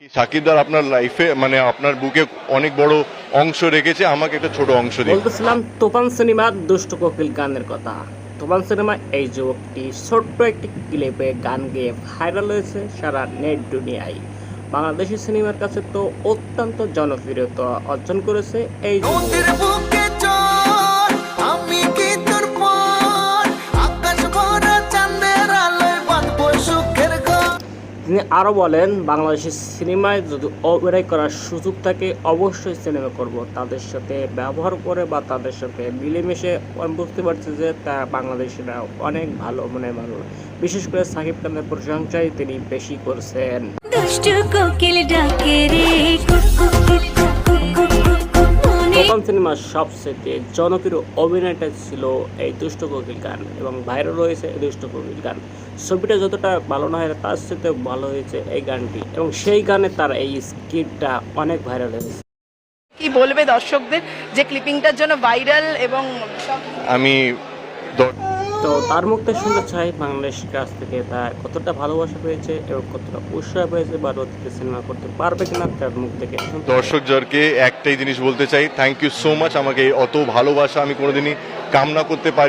সাকিবদার আপনার লাইফে মানে আপনার বুকে অনেক বড় অংশ রেখেছে আমাকে একটা ছোট অংশ দিন। বলতেছিলাম তোফান সিনেমার দুষ্ট কোকিল গানের কথা। তোফান সিনেমা এই যুবকটি ছোট্ট একটি ক্লিপে গান গেয়ে ভাইরাল হয়েছে সারা নেট দুনিয়ায়। বাংলাদেশি সিনেমার কাছে তো অত্যন্ত জনপ্রিয়তা অর্জন করেছে এই যুবক। তিনি আরও বলেন, বাংলাদেশের সিনেমায় যদি অভিনয় করার সুযোগ থাকে, অবশ্যই সিনেমা করব। তাদের সাথে ব্যবহার করে বা তাদের সাথে মিলেমিশে বুঝতে পারছি যে তা বাংলাদেশিরা অনেক ভালো মনে ভালো বিশেষ করে সাকিব খানের প্রশংসায় তিনি বেশি করছেন। প্রথম সিনেমার সবচেয়ে জনপ্রিয় অভিনয়টা ছিল এই দুষ্ট কোকিল গান এবং ভাইরাল রয়েছে এই দুষ্ট কোকিল গান ছবিটা যতটা ভালো না হয় তার সাথে ভালো হয়েছে এই গানটি এবং সেই গানে তার এই স্কিটটা অনেক ভাইরাল হয়েছে। কি বলবে দর্শকদের যে ক্লিপিংটার জন্য ভাইরাল এবং আমি তো তার মুখতে শুনতে চাই বাংলাদেশের কাছ থেকে, তা কতটা ভালোবাসা পেয়েছে এবং কতটা উৎসাহ পেয়েছে বা সিনেমা করতে পারবে কিনা তার মুখ থেকে? দর্শক জনকে একটাই জিনিস বলতে চাই থ্যাংক ইউ সো মাচ আমাকে অত ভালোবাসা আমি কোনোদিনই কামনা করতে পারি